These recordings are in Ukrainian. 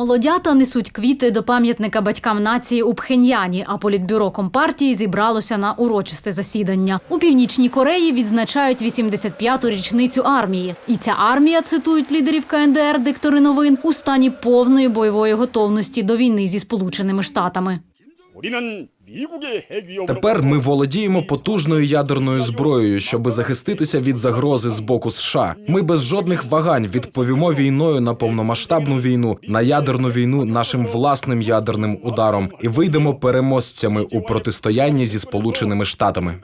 Молодята несуть квіти до пам'ятника батькам нації у Пхеньяні, а політбюро компартії зібралося на урочисте засідання. У північній Кореї відзначають 85-ту річницю армії. І ця армія, цитують лідерів КНДР диктори новин, у стані повної бойової готовності до війни зі Сполученими Штатами. Тепер ми володіємо потужною ядерною зброєю, щоб захиститися від загрози з боку США. Ми без жодних вагань відповімо війною на повномасштабну війну, на ядерну війну нашим власним ядерним ударом і вийдемо переможцями у протистоянні зі сполученими штатами.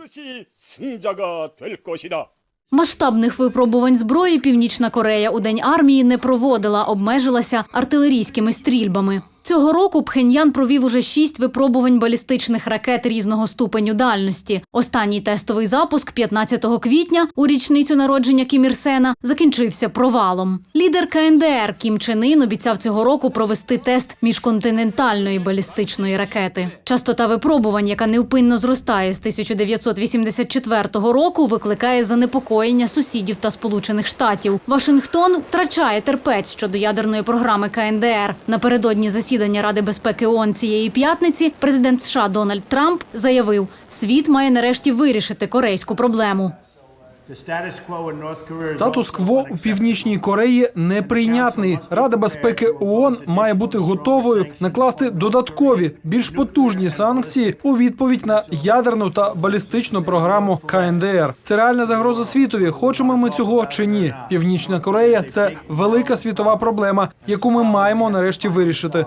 Масштабних випробувань зброї Північна Корея у день армії не проводила, обмежилася артилерійськими стрільбами. Цього року Пхеньян провів уже шість випробувань балістичних ракет різного ступеню дальності. Останній тестовий запуск 15 квітня у річницю народження Кім Ір Сена закінчився провалом. Лідер КНДР Кім Чен Ін обіцяв цього року провести тест міжконтинентальної балістичної ракети. Частота випробувань, яка невпинно зростає з 1984 року, викликає занепокоєння сусідів та Сполучених Штатів. Вашингтон втрачає терпець щодо ядерної програми КНДР. Напередодні засідання Ради безпеки ООН цієї п'ятниці президент США Дональд Трамп заявив, світ має нарешті вирішити корейську проблему. Статус-кво у північній Кореї неприйнятний. Рада безпеки ООН має бути готовою накласти додаткові, більш потужні санкції у відповідь на ядерну та балістичну програму КНДР. Це реальна загроза світові. Хочемо ми цього чи ні. Північна Корея це велика світова проблема, яку ми маємо нарешті вирішити.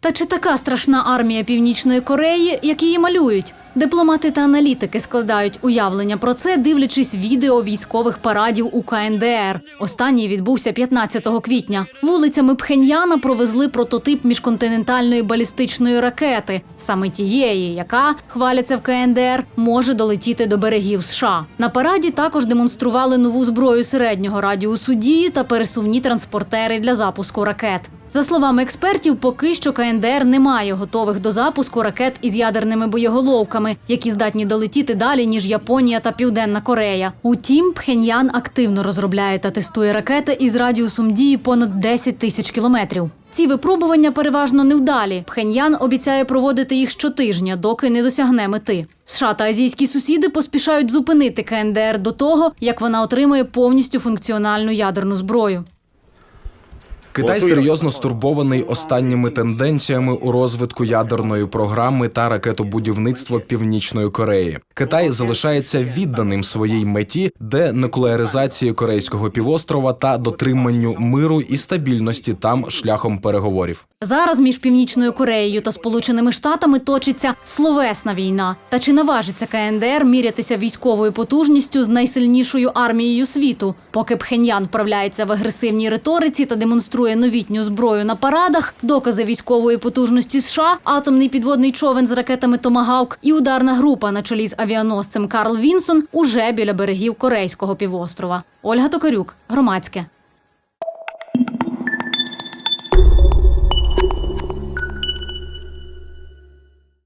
Та чи така страшна армія Північної Кореї, як її малюють? Дипломати та аналітики складають уявлення про це, дивлячись відео військових парадів у КНДР. Останній відбувся 15 квітня. Вулицями Пхеньяна провезли прототип міжконтинентальної балістичної ракети, саме тієї, яка хваляться в КНДР, може долетіти до берегів США. На параді також демонстрували нову зброю середнього радіусу дії та пересувні транспортери для запуску ракет. За словами експертів, поки що КНДР не має готових до запуску ракет із ядерними боєголовками, які здатні долетіти далі ніж Японія та Південна Корея. Утім, Пхеньян активно розробляє та тестує ракети із радіусом дії понад 10 тисяч кілометрів. Ці випробування переважно невдалі. Пхеньян обіцяє проводити їх щотижня, доки не досягне мети. США та азійські сусіди поспішають зупинити КНДР до того, як вона отримує повністю функціональну ядерну зброю. Китай серйозно стурбований останніми тенденціями у розвитку ядерної програми та ракетобудівництва Північної Кореї. Китай залишається відданим своїй меті денуклеаризації корейського півострова та дотриманню миру і стабільності там шляхом переговорів. Зараз між Північною Кореєю та Сполученими Штатами точиться словесна війна. Та чи наважиться КНДР мірятися військовою потужністю з найсильнішою армією світу? Поки Пхеньян вправляється в агресивній риториці та демонструє новітню зброю на парадах, докази військової потужності США, атомний підводний човен з ракетами Томагавк і ударна група на чолі з авіаносцем Карл Вінсон уже біля берегів Корейського півострова. Ольга Токарюк, громадське.